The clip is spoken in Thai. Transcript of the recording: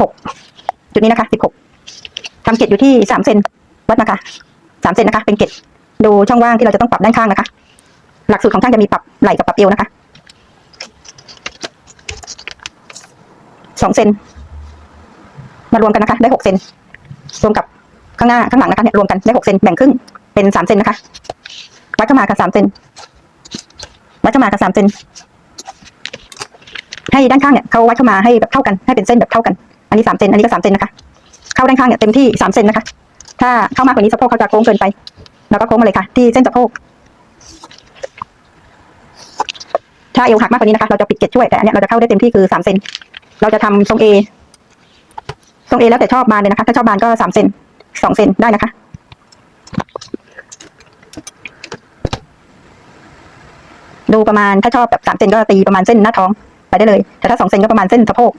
หกจุดนี้นะคะสิบหกทำเกตอยู่ที่สามเซนวัดนะคะสามเซนนะคะ เป็นเกตดูช่องว่างที่เราจะต้องปรับด้านข้างนะคะ หลักสูตรของช่างจะมีปรับไหล่กับปรับเอวนะคะสองเซนมารวมกันนะคะ ได้หกเซนรวมกับข้างหน้าข้างหลังนะคะเนี่ยรวมกันได้หกเซนแบ่งครึ่งเป็นสามเซนนะคะวัดเข้ามาค่ะสามเซนวัดเข้ามาค่ะสามเซนให้ด้านข้างเนี่ยเขาวัดเข้ามาให้แบบเท่ากันให้เป็นเส้นแบบเท่ากัน อันนี้สามเซนอันนี้ก็สามเซนนะคะ เข้าด้านข้างเนี่ยเต็มที่สามเซนนะคะ ถ้าเข้ามากกว่านี้สะโพกเขาจะโค้งเกินไปเราก็โค้งมาเลยค่ะ ที่เส้นสะโพก ถ้าเอวหักมากกว่านี้นะคะ เราจะปิดเกล็ดช่วย แต่อันเนี้ยเราจะเข้าได้เต็มที่คือสามเซน เราจะทำทรงเอ ทรงเอแล้วแต่ชอบบานเลยนะคะ ถ้าชอบบานก็สามเซนสองเซนได้นะคะดูประมาณถ้าชอบแบบสามเซนก็ตีประมาณเส้นหน้าท้องไปได้เลย แต่ถ้าสองเซนก็ประมาณเส้นสะโพก